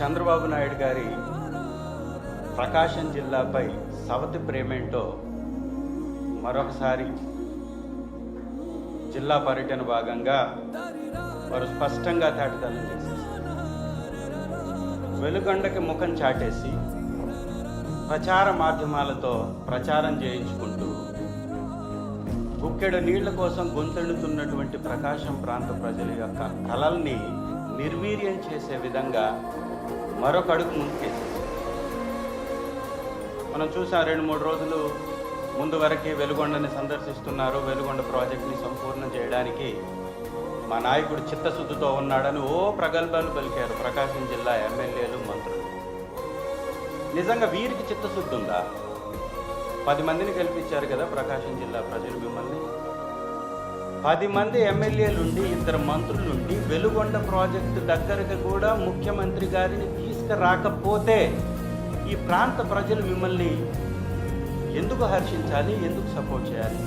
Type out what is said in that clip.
చంద్రబాబు నాయుడు గారి ప్రకాశం జిల్లాపై సవతి ప్రేమేంటో మరొకసారి జిల్లా పర్యటన భాగంగా వారు స్పష్టంగా తేటతలం చేసేసారు వెలుగొండకి ముఖం చాటేసి ప్రచార మాధ్యమాలతో ప్రచారం చేయించుకుంటూ గుక్కెడు నీళ్ళ కోసం గొంతెడుతున్నటువంటి ప్రకాశం ప్రాంత ప్రజల యొక్క కలల్ని నిర్వీర్యం చేసే విధంగా మరొక అడుగు ముందుకేసింది మనం చూసాం రెండు మూడు రోజులు ముందు వరకే వెలుగొండని సందర్శిస్తున్నారు. వెలుగొండ ప్రాజెక్ట్ని సంపూర్ణం చేయడానికి మా నాయకుడు చిత్తశుద్ధితో ఉన్నాడని ఓ ప్రగల్భాలు పలికారు ప్రకాశం జిల్లా ఎమ్మెల్యేలు మంత్రులు. నిజంగా వీరికి చిత్తశుద్ధి ఉందా? పది మందిని గెలిపించారు కదా ప్రకాశం జిల్లా ప్రజలు మిమ్మల్ని. పది మంది ఎమ్మెల్యేలుండి ఇద్దరు మంత్రులుండి వెలుగొండ ప్రాజెక్టు దగ్గరకు కూడా ముఖ్యమంత్రి గారిని తీసుకురాకపోతే ఈ ప్రాంత ప్రజలు మిమ్మల్ని ఎందుకు హర్షించాలి ఎందుకు సపోర్ట్ చేయాలి?